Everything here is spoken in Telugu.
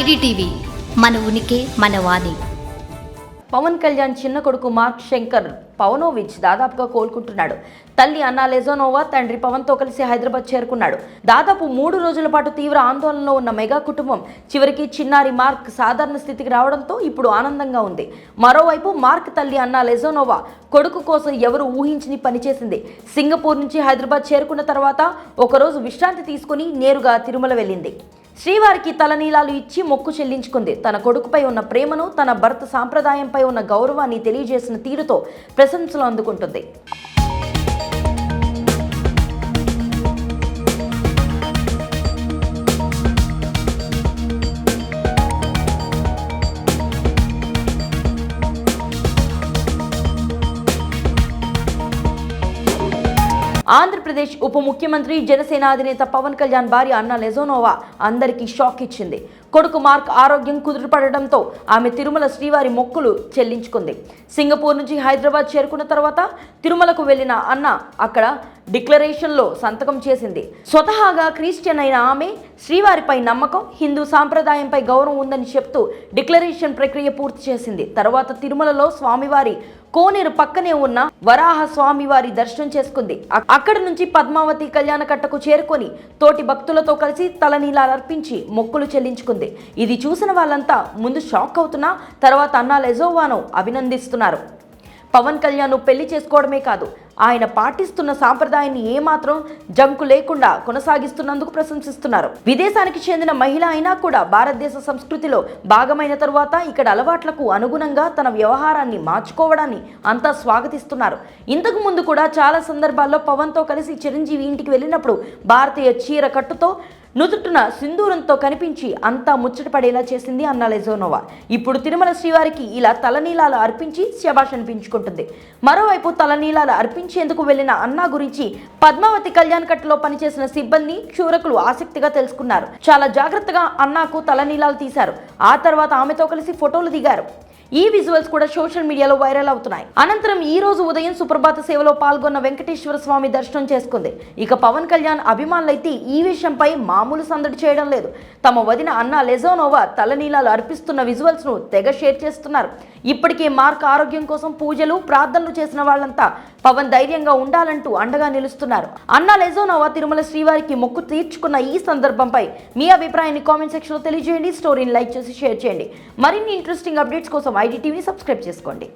ఐడిటీవీ మన ఉనికి మన వాణి. పవన్ కళ్యాణ్ చిన్న కొడుకు మార్క్ శంకర్ పవనోవిచ్ దాదాపుగా కోలుకుంటున్నాడు. తల్లి అన్నా లెజోనోవా తండ్రి పవన్తో కలిసి హైదరాబాద్ చేరుకున్నాడు. దాదాపు మూడు రోజుల పాటు తీవ్ర ఆందోళనలో ఉన్న మెగా కుటుంబం చివరికి చిన్నారి మార్క్ సాధారణ స్థితికి రావడంతో ఇప్పుడు ఆనందంగా ఉంది. మరోవైపు మార్క్ తల్లి అన్నా లెజోనోవా కొడుకు కోసం ఎవరు ఊహించని పనిచేసింది సింగపూర్ నుంచి హైదరాబాద్ చేరుకున్న తర్వాత ఒకరోజు విశ్రాంతి తీసుకుని నేరుగా తిరుమల వెళ్ళింది. శ్రీవారికి తలనీలాలు ఇచ్చి మొక్కు చెల్లించుకుంది. తన కొడుకుపై ఉన్న ప్రేమను తన భర్త సాంప్రదాయంపై ఉన్న గౌరవాన్ని తెలియజేసిన తీరుతో ప్రశంసలు అందుకుంటుంది. ఆంధ్రప్రదేశ్ ఉప ముఖ్యమంత్రి జనసేన అధినేత పవన్ కళ్యాణ్ భార్య అన్న లెజోనోవా అందరికీ షాక్ ఇచ్చింది. కొడుకు మార్క్ ఆరోగ్యం కుదురుపడడంతో ఆమె తిరుమల శ్రీవారి మొక్కులు చెల్లించుకుంది. సింగపూర్ నుంచి హైదరాబాద్ చేరుకున్న తర్వాత తిరుమలకు వెళ్ళిన అన్న అక్కడ డిక్లరేషన్లో సంతకం చేసింది. స్వతహాగా క్రిస్టియన్ అయిన ఆమె శ్రీవారిపై నమ్మకం హిందూ సాంప్రదాయంపై గౌరవం ఉందని చెప్తూ డిక్లరేషన్ ప్రక్రియ పూర్తి చేసింది. తర్వాత తిరుమలలో స్వామివారి కోనేరు పక్కనే ఉన్న వరాహ స్వామివారి దర్శనం చేసుకుంది. అక్కడ అక్కడి నుంచి పద్మావతి కళ్యాణకట్టకు చేరుకొని తోటి భక్తులతో కలిసి తలనీలాలర్పించి మొక్కులు చెల్లించుకుంది. ఇది చూసిన వాళ్ళంతా ముందు షాక్ అవుతున్నా తర్వాత అన్నా లెజోవాను అభినందిస్తున్నారు. పవన్ కళ్యాణ్ పెళ్ళి చేసుకోవడమే కాదు ఆయన పాటిస్తున్న సాంప్రదాయాన్ని ఏమాత్రం జంకు లేకుండా కొనసాగిస్తున్నందుకు ప్రశంసిస్తున్నారు. విదేశానికి చెందిన మహిళ అయినా కూడా భారతదేశ సంస్కృతిలో భాగమైన తరువాత ఇక్కడ అలవాట్లకు అనుగుణంగా తన వ్యవహారాన్ని మార్చుకోవడాన్ని అంతా స్వాగతిస్తున్నారు. ఇంతకు ముందు కూడా చాలా సందర్భాల్లో పవన్తో కలిసి చిరంజీవి ఇంటికి వెళ్ళినప్పుడు భారతీయ చీర కట్టుతో నుదుటున సింధూరంతో కనిపించి అంతా ముచ్చటపడేలా చేసింది అన్న లెజోనోవా. ఇప్పుడు తిరుమల శ్రీవారికి ఇలా తలనీలాలు అర్పించి శబాష్ అనిపించుకుంటుంది. మరోవైపు తలనీలాలు అర్పించేందుకు వెళ్ళిన అన్నా గురించి పద్మావతి కళ్యాణ్ కట్టలో పనిచేసిన సిబ్బంది క్షూరకులు ఆసక్తిగా తెలుసుకున్నారు. చాలా జాగ్రత్తగా అన్నాకు తలనీలాలు తీశారు. ఆ తర్వాత ఆమెతో కలిసి ఫోటోలు దిగారు. ఈ విజువల్స్ కూడా సోషల్ మీడియాలో వైరల్ అవుతున్నాయి. అనంతరం ఈ రోజు ఉదయం సుప్రభాత సేవలో పాల్గొన్న వెంకటేశ్వర స్వామి దర్శనం చేసుకుంది. ఇక పవన్ కళ్యాణ్ అభిమానులైతే ఈ విషయంపై మామూలు సందడి చేయడం లేదు. తమ వదిన అన్న లెజోనోవా తలనీలాలు అర్పిస్తున్న విజువల్స్ను తెగ షేర్ చేస్తున్నారు. ఇప్పటికే మార్క్ ఆరోగ్యం కోసం పూజలు ప్రార్థనలు చేసిన వాళ్ళంతా పవన్ ధైర్యంగా ఉండాలంటూ అండగా నిలుస్తున్నారు. అన్న లెజోనోవా తిరుమల శ్రీవారికి మొక్కు తీర్చుకున్న ఈ సందర్భంపై మీ అభిప్రాయాన్ని కామెంట్ సెక్షన్లో తెలియజేయండి. స్టోరీని లైక్ చేసి షేర్ చేయండి. మరిన్ని ఇంట్రెస్టింగ్ అప్డేట్స్ కోసం ఐడి టీవీని సబ్స్క్రైబ్ చేసుకోండి.